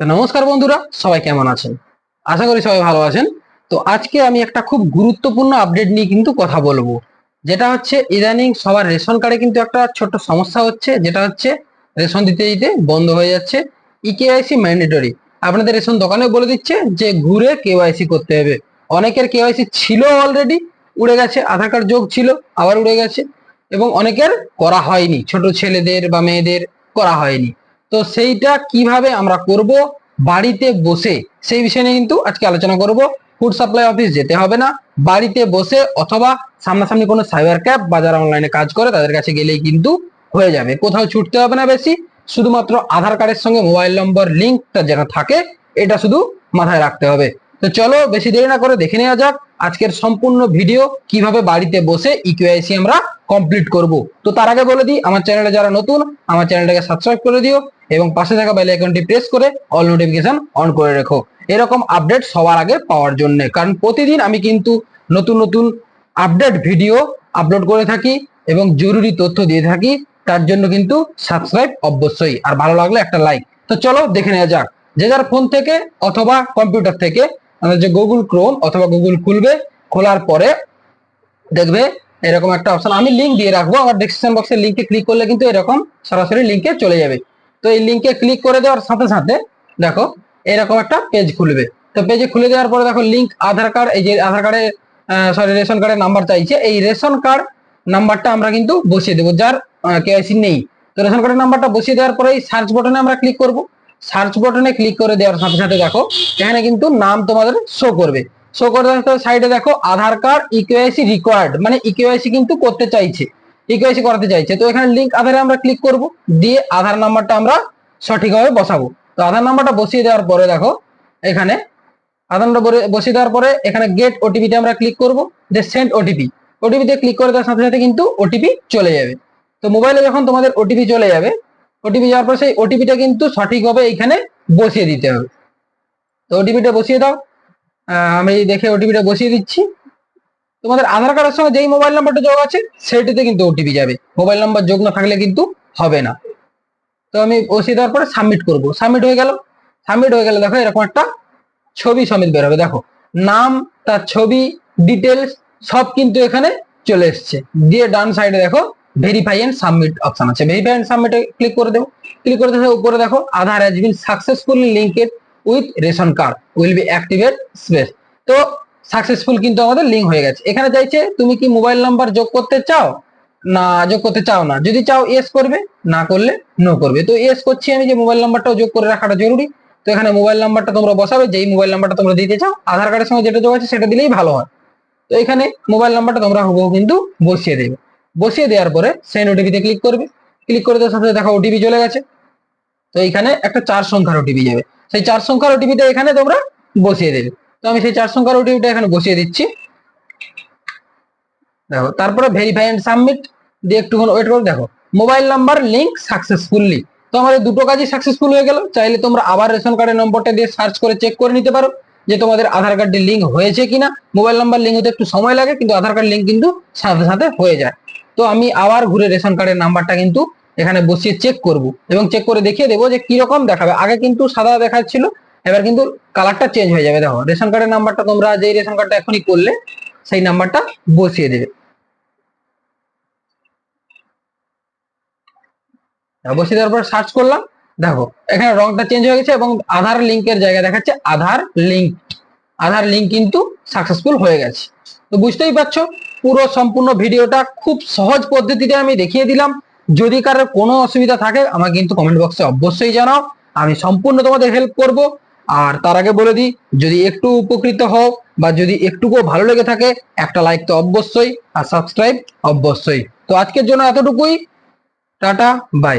নমস্কার বন্ধুরা, সবাই কেমন আছেন? আশা করি সবাই ভালো আছেন। তো আজকে আমি একটা খুব গুরুত্বপূর্ণ আপডেট নিয়ে কিন্তু কথা বলব। যেটা হচ্ছে, ইদানিং সবার রেশন কার্ডে কিন্তু একটা ছোট্ট সমস্যা হচ্ছে। যেটা হচ্ছে, রেশন দিতে দিতে বন্ধ হয়ে যাচ্ছে। E ইকেআইসি ম্যান্ডেটরি আপনাদের রেশন দোকানে বলে দিচ্ছে যে, ঘুরে কেওয়াইসি করতে হবে। অনেকের কেওয়াইসি ছিল অলরেডি উড়ে গেছে, আধার কার্ড যোগ ছিল, আবার উড়ে গেছে। এবং অনেকের করা হয়নি। ছোট ছেলেদের বা মেয়েদের করা হয়নি। তো সেইটা কীভাবে আমরা করব? বাড়িতে বসে। সেই বিষয় নিয়ে কিন্তু আজকে আলোচনা করব। ফুড সাপ্লাই অফিস যেতে হবে না। বাড়িতে বসে অথবা সামনাসামনি কোনো সাইবার ক্যাব বা যারা অনলাইনে কাজ করে তাদের কাছে গেলেই কিন্তু হয়ে যাবে। কোথাও ছুটতে হবে না বেশি। শুধুমাত্র আধার কার্ডের সঙ্গে মোবাইল নম্বর লিঙ্কটা যেন থাকে, এটা শুধু মাথায় রাখতে হবে। তো চলো বেশি দেরি না করে দেখে নেওয়া যাক আজকের সম্পূর্ণ ভিডিও কীভাবে বাড়িতে বসে E ইকিউআইসি আমরা কমপ্লিট করব। তো তার আগে বলে দিই, আমার চ্যানেলে যারা নতুন, আমার চ্যানেলটাকে সাবস্ক্রাইব করে দিও। এবং পাশে থাকা বেল আইকনটি প্রেস করে অল নোটিফিকেশন অন করে রেখো। এরকম আপডেট সবার আগে পাওয়ার জন্য। কারণ প্রতিদিন আমি কিন্তু নতুন নতুন আপডেট ভিডিও আপলোড করে থাকি এবং জরুরি তথ্য দিয়ে থাকি, তার জন্য কিন্তু সাবস্ক্রাইব অবশ্যই। আর ভালো লাগলে একটা লাইক তো চলো দেখে নেওয়া যাক। যে যার ফোন থেকে অথবা কম্পিউটার থেকে আমাদের যে গুগল ক্রোম অথবা গুগল খুলবে, খোলার পরে দেখবে এরকম একটা অপশন আমি লিংক দিয়ে রাখব, আমার ডেসক্রিপশন বক্সে লিংকে ক্লিক করলে কিন্তু এরকম সরাসরি লিংকে চলে যাবে। তো এই লিংকে ক্লিক করে দেওয়ার সাথে সাথে দেখো এরকম একটা পেজ খুলবে। তো পেজে খুলে দেওয়ার পরে দেখো লিঙ্ক আধার কার্ড এই যে আধার কার্ডে সরি রেশন কার্ডের নাম্বার চাইছে। এই রেশন কার্ড নাম্বারটা আমরা কিন্তু বসিয়ে দেবো, যার কেআইসি নেই। তো রেশন কার্ডের নাম্বারটা বসিয়ে দেওয়ার পরে এই সার্চ বটনে আমরা ক্লিক করব। সার্চ বটনে ক্লিক করে দেওয়ার সাথে সাথে দেখো, এখানে কিন্তু নাম তোমাদের শো করবে। শো করে সাইডে দেখো আধার কার্ড ইকেওয়াইসি রিকোয়ার্ড মানে ইকেওয়াইসি কিন্তু করতে চাইছে। ইকেওয়াইসি করাতে চাইছে। তো এখানে লিংক আধারে আমরা ক্লিক করব, দিয়ে আধার নাম্বারটা আমরা সঠিকভাবে বসাবো। তো আধার নাম্বারটা বসিয়ে দেওয়ার পরে দেখো, এখানে আধার নাম্বার বসিয়ে দেওয়ার পরে এখানে গেট ওটিপিতে আমরা ক্লিক করব, যে সেন্ড ওটিপি ওটিপিতে ক্লিক করে দেওয়ার সাথে সাথে কিন্তু ওটিপি চলে যাবে। তো মোবাইলে যখন তোমাদের ওটিপি চলে যাবে ওটিপি যাওয়ার পর সেই ওটিপিটা কিন্তু সঠিকভাবে এখানে বসিয়ে দিতে হবে। তো ওটিপিটা বসিয়ে দাও। আমি দেখে ওটিপিটা বসিয়ে দিচ্ছি। তোমাদের আধার কার্ডের সঙ্গে যেই মোবাইল নাম্বারটা যোগ আছে সেটিতে কিন্তু ওটিপি যাবে। মোবাইল নাম্বার যোগ না থাকলে কিন্তু হবে না। তো আমি বসিয়ে দেওয়ার পরে সাবমিট করব। সাবমিট হয়ে গেল। সাবমিট হয়ে গেলে দেখো এরকম একটা ছবি সমেত বেরোবে। দেখো, নাম, তার ছবি ডিটেলস সব কিন্তু এখানে চলে এসছে। দিয়ে ডান সাইডে দেখো ভেরিফাই এন্ড সাবমিট অপশন আছে। ভেরিফাই এন্ড সাবমিটে ক্লিক করে দেবো। ক্লিক করে দেখো উপরে দেখো Aadhaar has been successfully linked with ration card will be activate space তো সাকসেসফুল কিন্তু আমাদের লিঙ্ক হয়ে গেছে। এখানে চাইছে, তুমি কি মোবাইল নাম্বার যোগ করতে চাও? না, যোগ করতে চাও না। যদি চাও এস করবে, না করলে নো করবে। তো এস করছি আমি যে মোবাইল নাম্বারটাও যোগ করে রাখাটা জরুরি। তো এখানে মোবাইল নাম্বারটা তোমরা বসাবে, যেই মোবাইল নাম্বারটা তোমরা দিতে চাও, আধার কার্ডের সঙ্গে যেটা যোগ আছে সেটা দিলেই ভালো হয়। তো এখানে মোবাইল নাম্বারটা তোমরা হুবহু কিন্তু বসিয়ে দেবে। বসিয়ে দেওয়ার পরে সেন্ড ওটিপিতে ক্লিক করবে। ক্লিক করে দেওয়ার সাথে দেখো ওটিপি চলে গেছে। তো এখানে একটা চার সংখ্যার ওটিপি যাবে। সেই চার সংখ্যার ওটিপিটা এখানে তোমরা বসিয়ে দেবে। তো আমি সেই চার সংখ্যার ওটিপিটা এখানে বসিয়ে দিচ্ছি। দেখো, তারপরে ভেরিফাই এন্ড সাবমিট দিয়ে একটুক্ষণ ওয়েট করে, দেখো মোবাইল নাম্বার লিংক সাকসেসফুলি তো আমাদের দুটো কাজই সাকসেসফুল হয়ে গেল। চাইলে তোমরা আবার রেশন কার্ডের নম্বরটা দিয়ে সার্চ করে চেক করে নিতে পারো যে তোমাদের আধার কার্ডের লিঙ্ক হয়েছে কিনা। মোবাইল নাম্বার লিঙ্ক হতে একটু সময় লাগে, কিন্তু আধার কার্ড লিঙ্ক কিন্তু সাথে সাথে হয়ে যায়। তো আমি আবার ঘুরে রেশন কার্ডের নাম্বারটা কিন্তু এখানে বসিয়ে চেক করব এবং চেক করে দেখিয়ে দেবো যে কীরকম দেখাবে। আগে কিন্তু সাদা দেখাচ্ছিল এবার কিন্তু কালারটা চেঞ্জ হয়ে যাবে, দেখো রেশন কার্ডের নাম্বারটা তোমরা যেই রেশন কার্ডটা এখনই করলে, সেই নাম্বারটা বসিয়ে দেবে। বসিয়ে দেওয়ার পর সার্চ করলাম, দেখো, এখানে রংটা চেঞ্জ হয়ে গেছে এবং আধার লিঙ্কের জায়গায় দেখাচ্ছে আধার লিঙ্ক আধার লিঙ্ক কিন্তু সাকসেসফুল হয়ে গেছে। তো বুঝতেই পারছ, পুরো সম্পূর্ণ ভিডিওটা খুব সহজ পদ্ধতিতে আমি দেখিয়ে দিলাম। যদি কারোর কোনো অসুবিধা থাকে, আমাকে কিন্তু কমেন্ট বক্সে অবশ্যই জানাও। আমি সম্পূর্ণ তোমাদের হেল্প করব। আর তার আগে বলে দিই, যদি একটু উপকৃত হও বা যদি একটুকুও ভালো লেগে থাকে, একটা লাইক তো অবশ্যই আর সাবস্ক্রাইব অবশ্যই। তো আজকের জন্য এতটুকুই। Tata bye